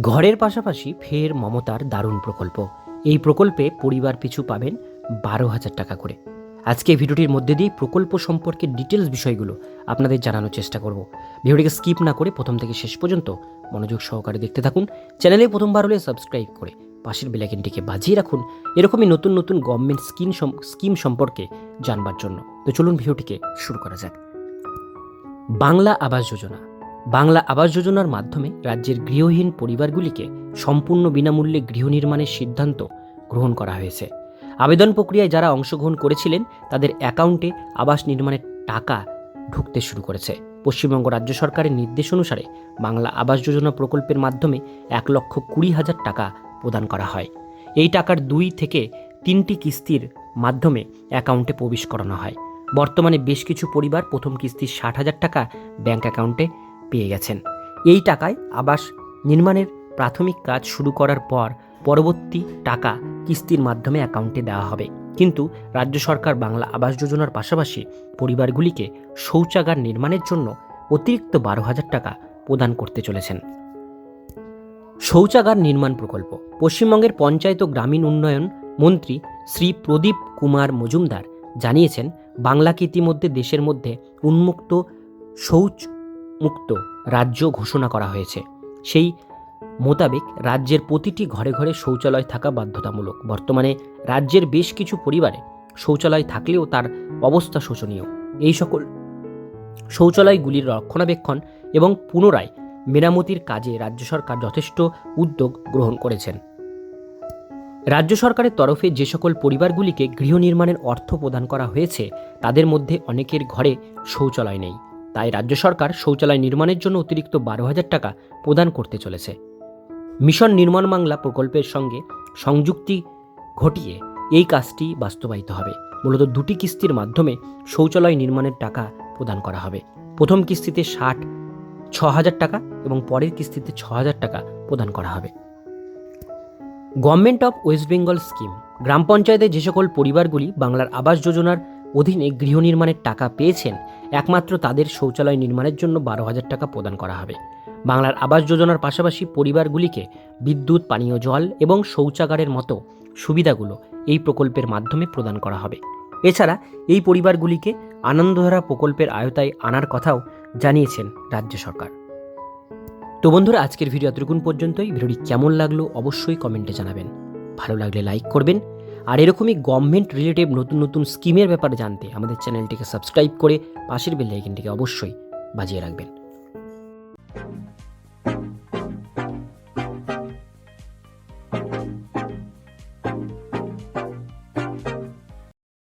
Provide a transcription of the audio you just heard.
ঘরের পাশাপাশি ফের মমতার দারুণ প্রকল্প। এই প্রকল্পে পরিবার পিছু পাবেন বারো হাজার টাকা করে। আজকে ভিডিওটির মধ্যে দিয়ে প্রকল্প সম্পর্কে ডিটেলস বিষয়গুলো আপনাদের জানানোর চেষ্টা করব। ভিডিওটিকে স্কিপ না করে প্রথম থেকে শেষ পর্যন্ত মনোযোগ সহকারে দেখতে থাকুন। চ্যানেলে প্রথমবার হলে সাবস্ক্রাইব করে পাশের বেলাইকেনটিকে বাজিয়ে রাখুন। এরকমই নতুন নতুন গভর্নমেন্ট স্কিম স্কিম সম্পর্কে জানবার জন্য। তো চলুন ভিডিওটিকে শুরু করা যাক। বাংলা আবাস যোজনা। বাংলা আবাস যোজনার মাধ্যমে রাজ্যের গৃহহীন পরিবারগুলিকে সম্পূর্ণ বিনামূল্যে গৃহ নির্মাণের সিদ্ধান্ত গ্রহণ করা হয়েছে। আবেদন প্রক্রিয়ায় যারা অংশগ্রহণ করেছিলেন, তাদের অ্যাকাউন্টে আবাস নির্মাণের টাকা ঢুকতে শুরু করেছে। পশ্চিমবঙ্গ রাজ্য সরকারের নির্দেশ অনুসারে বাংলা আবাস যোজনা প্রকল্পের মাধ্যমে এক লক্ষ কুড়ি হাজার টাকা প্রদান করা হয়। এই টাকার দুই থেকে তিনটি কিস্তির মাধ্যমে অ্যাকাউন্টে প্রবেশ করানো হয়। বর্তমানে বেশ কিছু পরিবার প্রথম কিস্তির ষাট হাজার টাকা ব্যাঙ্ক অ্যাকাউন্টে পেয়ে গেছেন। এই টাকায় আবাস নির্মাণের প্রাথমিক কাজ শুরু করার পর পরবর্তী টাকা কিস্তির মাধ্যমে অ্যাকাউন্টে দেওয়া হবে। কিন্তু রাজ্য সরকার বাংলা আবাস যোজনার পাশাপাশি পরিবারগুলিকে শৌচাগার নির্মাণের জন্য অতিরিক্ত বারো হাজার টাকা প্রদান করতে চলেছেন। শৌচাগার নির্মাণ প্রকল্প। পশ্চিমবঙ্গের পঞ্চায়েত ও গ্রামীণ উন্নয়ন মন্ত্রী শ্রী প্রদীপ কুমার মজুমদার জানিয়েছেন, বাংলাকে ইতিমধ্যে দেশের মধ্যে উন্মুক্ত শৌচ মুক্ত রাজ্য ঘোষণা করা হয়েছে। সেই মোতাবেক রাজ্যের প্রতিটি ঘরে ঘরে শৌচালয় থাকা বাধ্যতামূলক। বর্তমানে রাজ্যের বেশ কিছু পরিবারে শৌচালয় থাকলেও তার অবস্থা শোচনীয়। এই সকল শৌচালয়গুলির রক্ষণাবেক্ষণ এবং পুনরায় মেরামতির কাজে রাজ্য সরকার যথেষ্ট উদ্যোগ গ্রহণ করেছেন। রাজ্য সরকারের তরফে যে সকল পরিবারগুলিকে গৃহ নির্মাণের অর্থ প্রদান করা হয়েছে, তাদের মধ্যে অনেকের ঘরে শৌচালয় নেই। তাই রাজ্য সরকার শৌচালয় নির্মাণের জন্য অতিরিক্ত বারো হাজার টাকা প্রদান করতে চলেছে। মিশন নির্মাণ বাংলা প্রকল্পের সঙ্গে সংযুক্তি ঘটিয়ে এই কাজটি বাস্তবায়িত হবে। মূলত দুটি কিস্তির মাধ্যমে শৌচালয় নির্মাণের টাকা প্রদান করা হবে। প্রথম কিস্তিতে ষাট, ছ হাজার টাকা এবং পরের কিস্তিতে ছ হাজার টাকা প্রদান করা হবে। Government of West Bengal scheme গ্রাম পঞ্চায়েতে যে সকল পরিবারগুলি বাংলার আবাস যোজনার অধীনে গৃহ নির্মাণের টাকা পেয়েছেন। একমাত্র তাদের শৌচালয় নির্মাণের জন্য বারো হাজার টাকা প্রদান করা হবে। বাংলার আবাস যোজনার পাশাপাশি পরিবারগুলিকে বিদ্যুৎ, পানীয় জল এবং শৌচাগারের মতো সুবিধাগুলো এই প্রকল্পের মাধ্যমে প্রদান করা হবে। এছাড়া এই পরিবারগুলিকে আনন্দধারা প্রকল্পের আয়তায় আনার কথাও জানিয়েছেন রাজ্য সরকার। তো বন্ধুরা, আজকের ভিডিও এতটুকুন পর্যন্তই। ভিডিওটি কেমন লাগল অবশ্যই কমেন্টে জানাবেন। ভালো লাগলে লাইক করবেন আর এরকমই গভর্নমেন্ট রিলেটিভ নতুন নতুন স্কিমের ব্যাপারে জানতে আমাদের চ্যানেলটিকে সাবস্ক্রাইব করে পাশের বেল আইকনটিকে অবশ্যই বাজিয়ে রাখবেন।